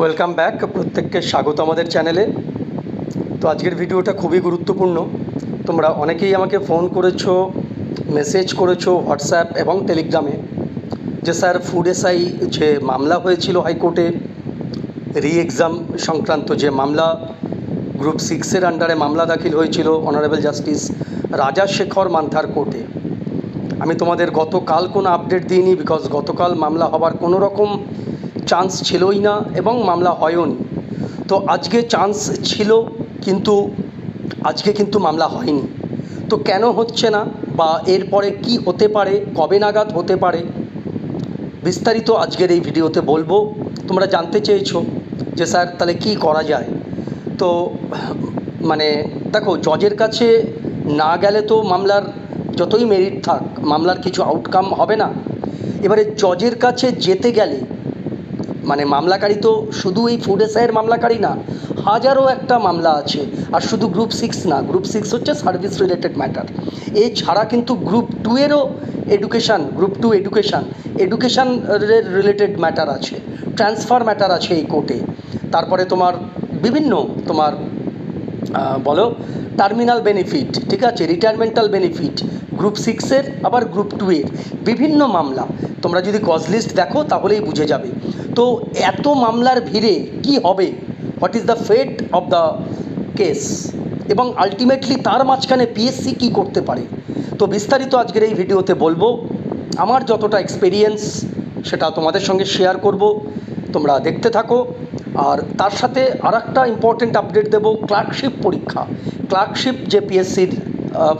Welcome back, প্রত্যেককে স্বাগত আমাদের চ্যানেলে। তো আজকের ভিডিওটা খুবই গুরুত্বপূর্ণ। তোমরা অনেকেই আমাকে ফোন করেছ, মেসেজ করেছ হোয়াটসঅ্যাপ এবং টেলিগ্রামে যে, স্যার, ফুড এসআই যে মামলা হয়েছিল হাইকোর্টে রি এক্সাম সংক্রান্ত যে মামলা, গ্রুপ সিক্সের আন্ডারে মামলা দাখিল হয়েছিল অনারেবল জাস্টিস রাজা শেখর মান্থার কোর্টে। আমি তোমাদের গতকাল কোনো আপডেট দিইনি, বিকজ গতকাল মামলা হবার কোনো রকম চান্স ছিলই না এবং মামলা হয়ওনি তো আজকে চান্স ছিল কিন্তু আজকে কিন্তু মামলা হয়নি। তো কেন হচ্ছে না বা এরপরে কি হতে পারে, কবে নাগাদ হতে পারে, বিস্তারিত আজকের এই ভিডিওতে বলব। তোমরা জানতে চেয়েছো যে স্যার তাহলে কি করা যায়? তো মানে দেখো, জজের কাছে না গেলে তো মামলার যতই মেরিট থাক, মামলার কিছু আউটকাম হবে না। এবারে জজের কাছে যেতে গেলে মানে মামলাকারী তো শুধু এই ফুড এসআইয়ের মামলাকারী না, হাজারো একটা মামলা আছে। আর শুধু গ্রুপ সিক্স না গ্রুপ সিক্স হচ্ছে সার্ভিস রিলেটেড ম্যাটার এছাড়া কিন্তু গ্রুপ টু এরও education group two education education related matter আছে। ট্রান্সফার ম্যাটার আছে এই কোর্টে তারপরে তোমার বিভিন্ন তোমার বলো টার্মিনাল বেনিফিট ঠিক আছে? রিটায়ারমেন্টাল বেনিফিট গ্রুপ সিক্সের আবার গ্রুপ টু এর বিভিন্ন মামলা। তোমরা যদি কজ লিস্ট দেখো, তাহলেই বুঝে যাবে। তো এত মামলার ভিড়ে কি হবে? What is the fate of the case এবং আলটিমেটলি তার মাঝখানে পিএসসি কী করতে পারে? তো বিস্তারিত আজকের এই ভিডিওতে বলব, আমার যতটা এক্সপেরিয়েন্স সেটা তোমাদের সঙ্গে শেয়ার করব। তোমরা দেখতে থাকো। আর তার সাথে আর একটা ইম্পর্টেন্ট আপডেট দেবো ক্লার্কশিপ পরীক্ষা। ক্লার্কশিপ যে পিএসসির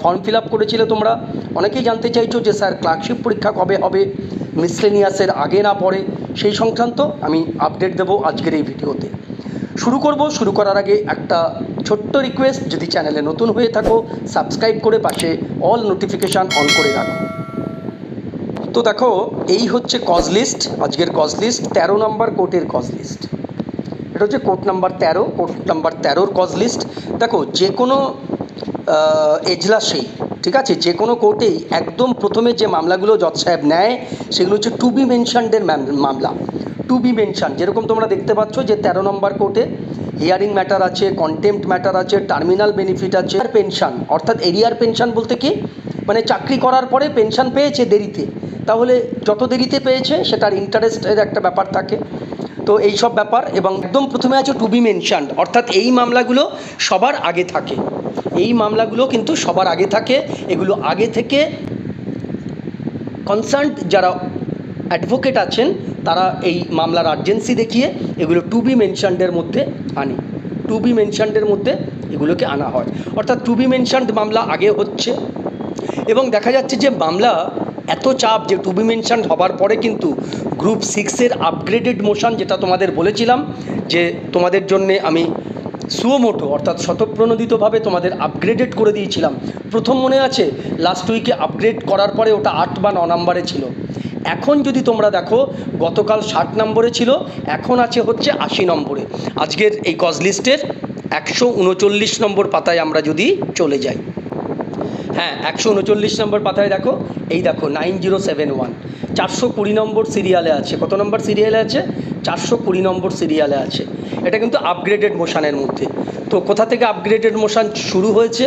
ফর্ম ফিল আপ করেছিলে তোমরা, অনেকেই জানতে চাইছো যে, স্যার ক্লার্কশিপ পরীক্ষা কবে হবে? মিসলেনিয়াসের আগে না পরে সেই সংক্রান্ত আমি আপডেট দেবো আজকের এই ভিডিওতে। শুরু করব, শুরু করার আগে একটা ছোট্ট রিকোয়েস্ট যদি চ্যানেলে নতুন হয়ে থাকো সাবস্ক্রাইব করে পাশে অল নোটিফিকেশান অন করে রাখো। তো দেখো, এই হচ্ছে কজ লিস্ট আজকের কজ লিস্ট তেরো নম্বর কোর্টের কজ লিস্ট এটা হচ্ছে কোর্ট নাম্বার তেরো, কোর্ট নাম্বার তেরোর কজ লিস্ট দেখো যে কোনো এজলাসেই ঠিক আছে? যে কোনো কোর্টেই একদম প্রথমে যে মামলাগুলো জজ সাহেব নেয়, সেগুলো হচ্ছে টু বি মেনশনডের মামলা। টু বি মেনশন যেরকম তোমরা দেখতে পাচ্ছ যে তেরো নম্বর কোর্টে হিয়ারিং ম্যাটার আছে কন্টেম্পট ম্যাটার আছে টার্মিনাল বেনিফিট আছে, আর পেনশন অর্থাৎ এরিয়ার পেনশন বলতে কি? মানে চাকরি করার পরে পেনশন পেয়েছে দেরিতে। তাহলে যত দেরিতে পেয়েছে, সেটার ইন্টারেস্টের একটা ব্যাপার থাকে। তো এই সব ব্যাপার, এবং একদম প্রথমে আছে টু বি মেনশানড অর্থাৎ এই মামলাগুলো সবার আগে থাকে। এই মামলাগুলো কিন্তু সবার আগে থাকে। এগুলো আগে থেকে কনসার্ন যারা অ্যাডভোকেট আছেন, তারা এই মামলার আর্জেন্সি দেখিয়ে এগুলো টু বি মেনশানডের মধ্যে আনে। টু বি মেনশানডের মধ্যে এগুলোকে আনা হয়। অর্থাৎ টু বি মেনশানড মামলা আগে হচ্ছে। এবং দেখা যাচ্ছে যে মামলা এত চাপ যে টু বি মেনশন হবার পরে কিন্তু গ্রুপ সিক্সের আপগ্রেডেড মোশন যেটা তোমাদের বলেছিলাম, যে তোমাদের জন্যে আমি সুয়োমোটো, অর্থাৎ স্বতঃপ্রণোদিতভাবে তোমাদের আপগ্রেডেড করে দিয়েছিলাম। প্রথম মনে আছে লাস্ট উইকে আপগ্রেড করার পরে ওটা আট বা ন নম্বরে ছিল। এখন যদি তোমরা দেখো, গতকাল ষাট নম্বরে ছিল, এখন আছে হচ্ছে আশি নম্বরে। আজকের এই কজ লিস্টের একশো উনচল্লিশ নম্বর পাতায় আমরা যদি চলে যাই। হ্যাঁ একশো উনচল্লিশ নম্বর পাতায় দেখো। এই দেখো, নাইন জিরো সেভেন ওয়ান। চারশো কুড়ি নম্বর সিরিয়ালে আছে। কত নম্বর সিরিয়ালে আছে? চারশো কুড়ি নম্বর সিরিয়ালে আছে। এটা কিন্তু আপগ্রেডেড মোশানের মধ্যে। তো কোথা থেকে আপগ্রেডেড মোশান শুরু হয়েছে?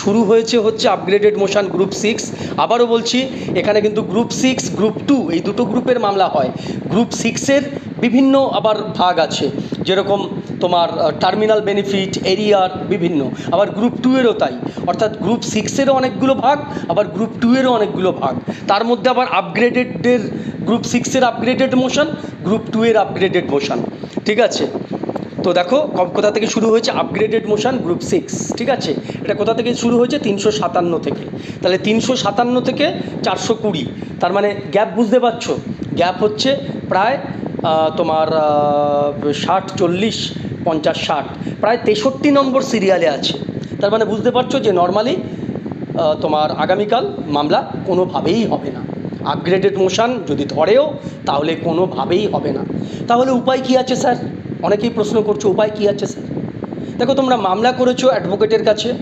শুরু হয়েছে হচ্ছে আপগ্রেডেড মোশান গ্রুপ সিক্স আবারও বলছি, এখানে কিন্তু গ্রুপ সিক্স গ্রুপ টু এই দুটো গ্রুপের মামলা হয়। গ্রুপ সিক্সের বিভিন্ন আবার ভাগ আছে। যেরকম তোমার টার্মিনাল বেনিফিট এরিয়ার বিভিন্ন। আবার গ্রুপ টু এরও তাই। অর্থাৎ গ্রুপ সিক্সেরও অনেকগুলো ভাগ, আবার গ্রুপ টু এরও অনেকগুলো ভাগ। তার মধ্যে আবার আপগ্রেডেডের গ্রুপ সিক্সের আপগ্রেডেড মোশন গ্রুপ টু এর আপগ্রেডেড মোশন ঠিক আছে? তো দেখো কোথা থেকে শুরু হয়েছে? আপগ্রেডেড মোশন গ্রুপ সিক্স ঠিক আছে? এটা কোথা থেকে শুরু হয়েছে? তিনশো সাতান্ন থেকে। তাহলে তিনশো সাতান্ন থেকে চারশো কুড়ি। তার মানে গ্যাপ বুঝতে পারছ? গ্যাপ হচ্ছে প্রায় তোমার ষাট, চল্লিশ, পঞ্চাশ, ষাট। প্রায় তেষট্টি নম্বর সিরিয়ালে আছে। তার মানে বুঝতে পারছ যে নর্মালি তোমার আগামীকাল মামলা কোনোভাবেই হবে না। আপগ্রেডেড মোশন যদি ধরেও, তাহলে কোনোভাবেই হবে না। তাহলে উপায় কী আছে, স্যার? অনেকেই প্রশ্ন করছ, উপায় কী আছে, স্যার? দেখো, তোমরা মামলা করেছ অ্যাডভোকেটের কাছে,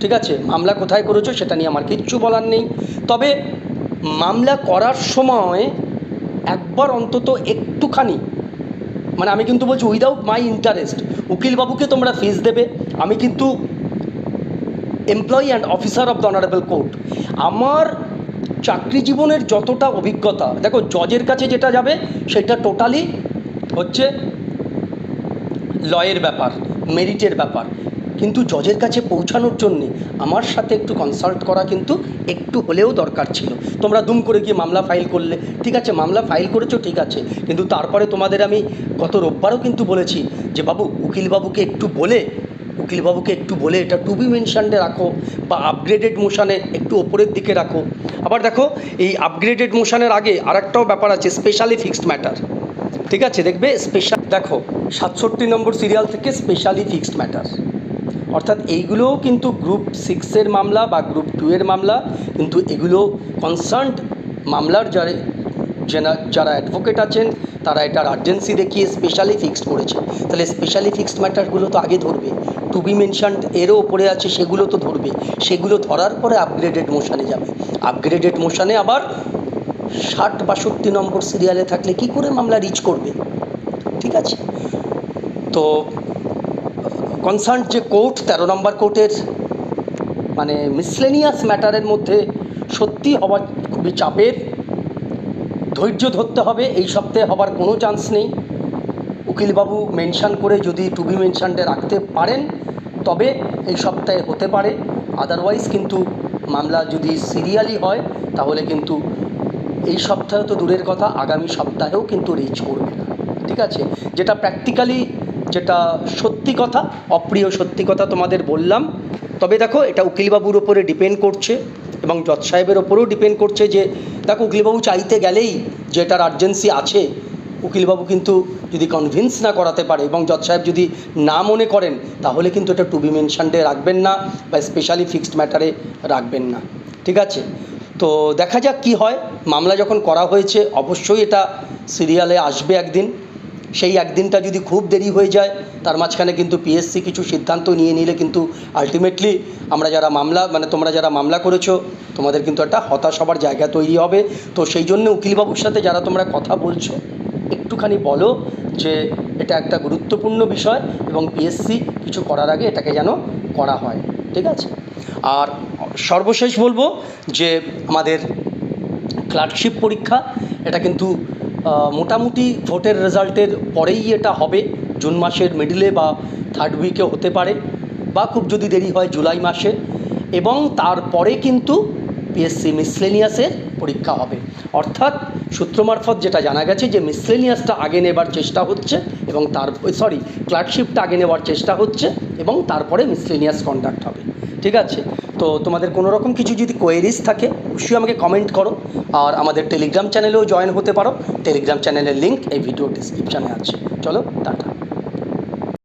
ঠিক আছে? মামলা কোথায় করেছ সেটা নিয়ে আমার কিচ্ছু বলার নেই। তবে মামলা করার সময় একবার অন্তত একটুখানি। মানে আমি কিন্তু বলছি উইদাউট মাই ইন্টারেস্ট উকিলবাবুকে তোমরা ফিস দেবে। আমি কিন্তু employee and officer of the honourable court আমার চাকরি জীবনের যতটা অভিজ্ঞতা, দেখো জজের কাছে যেটা যাবে, সেটা টোটালি হচ্ছে লয়ের ব্যাপার মেরিটের ব্যাপার। কিন্তু জজের কাছে পৌঁছানোর জন্যে আমার সাথে একটু কনসাল্ট করা কিন্তু একটু হলেও দরকার ছিল। তোমরা দুম করে গিয়ে মামলা ফাইল করলে। ঠিক আছে, মামলা ফাইল করেছ, ঠিক আছে। কিন্তু তারপরে তোমাদের আমি গত রোববারও কিন্তু বলেছি যে, বাবু, উকিলবাবুকে একটু বলে, উকিলবাবুকে একটু বলে, এটা টু বি মেনশানডে রাখো বা আপগ্রেডেড মোশানে একটু ওপরের দিকে রাখো। আবার দেখো, এই আপগ্রেডেড মোশানের আগে আরেকটাও ব্যাপার আছে স্পেশালি ফিক্সড ম্যাটার ঠিক আছে, দেখবে স্পেশাল দেখো, সাতষট্টি নম্বর সিরিয়াল থেকে স্পেশালি ফিক্সড ম্যাটার অর্থাৎ এইগুলোও কিন্তু গ্রুপ সিক্সের মামলা বা গ্রুপ টু এর মামলা, কিন্তু এগুলো কনসার্নড মামলার যারা যারা অ্যাডভোকেট আছেন, তারা এটার আর্জেন্সি দেখিয়ে স্পেশালি ফিক্সড করেছে। তাহলে স্পেশালি ফিক্সড ম্যাটারগুলো তো আগে ধরবে। টু বি মেনশানড এরও ওপরে আছে, সেগুলো তো ধরবে। সেগুলো ধরার পরে আপগ্রেডেড মোশানে যাবে। আপগ্রেডেড মোশানে আবার ষাট বাষট্টি নম্বর সিরিয়ালে থাকলে কি করে মামলা রিচ করবে? ঠিক আছে? তো কনসার্ন যে কোর্ট, তেরো নম্বর কোর্টের মানে মিসলেনিয়াস ম্যাটারের মধ্যে সত্যি হওয়া খুবই চাপের। ধৈর্য ধরতে হবে, এই সপ্তাহে হবার কোনো চান্স নেই। উকিলবাবু মেনশান করে যদি টু বি মেনশানডে রাখতে পারেন, তবে এই সপ্তাহে হতে পারে। আদারওয়াইজ কিন্তু মামলা যদি সিরিয়ালি হয়, তাহলে কিন্তু এই সপ্তাহে তো দূরের কথা, আগামী সপ্তাহেও কিন্তু রিচ করবে না। ঠিক আছে? যেটা প্র্যাকটিক্যালি যেটা সত্যি কথা, অপ্রিয় সত্যি কথা তোমাদের বললাম। তবে দেখো, এটা উকিলবাবুর ওপরে ডিপেন্ড করছে এবং জজ সাহেবের ওপরেও ডিপেন্ড করছে যে, দেখো, উকিলবাবু চাইতে গেলেই যে এটার আর্জেন্সি আছে, উকিলবাবু কিন্তু যদি কনভিন্স না করাতে পারে এবং জজ সাহেব যদি না মনে করেন, তাহলে কিন্তু এটা টু বি মেনশানডে রাখবেন না বা স্পেশালি ফিক্সড ম্যাটারে রাখবেন না। ঠিক আছে? তো দেখা যাক কি হয়। মামলা যখন করা হয়েছে, অবশ্যই এটা সিরিয়ালে আসবে একদিন। সেই একদিনটা যদি খুব দেরি হয়ে যায়, তার মাঝখানে কিন্তু পিএসসি কিছু সিদ্ধান্ত নিয়ে নিলে কিন্তু আলটিমেটলি আমরা যারা মামলা মানে তোমরা যারা মামলা করেছ, তোমাদের কিন্তু একটা হতাশ হবার জায়গা তৈরি হবে। তো সেই জন্য উকিলবাবুর সাথে যারা তোমরা কথা বলছো, একটুখানি বলো যে এটা একটা গুরুত্বপূর্ণ বিষয় এবং পিএসসি কিছু করার আগে এটাকে যেন করা হয়, ঠিক আছে? আর সর্বশেষ বলব যে আমাদের ক্লার্কশিপ পরীক্ষা, এটা কিন্তু মোটামুটি ভোটের রেজাল্টের পরেই এটা হবে। জুন মাসের মিডলে বা থার্ড উইকে হতে পারে বা খুব যদি দেরি হয় জুলাই মাসে। এবং তারপরে কিন্তু পিএসসি মিসলেনিয়াসের পরীক্ষা হবে। অর্থাৎ সূত্র মারফত যেটা জানা গেছে যে মিসলেনিয়াসটা আগে নেবার চেষ্টা হচ্ছে এবং তার সরি ক্লার্কশিপটা আগে নেওয়ার চেষ্টা হচ্ছে এবং তারপরে মিসলেনিয়াস কন্ডাক্ট হবে। ঠিক আছে? তো তোমাদের কোনো রকম কিছু যদি কোয়েরিজ থাকে, অবশ্যই আমাকে কমেন্ট করো আর আমাদের টেলিগ্রাম চ্যানেলেও জয়েন হতে পারো। টেলিগ্রাম চ্যানেলের লিঙ্ক এই ভিডিও ডিসক্রিপশানে আছে। চলো, টাটা।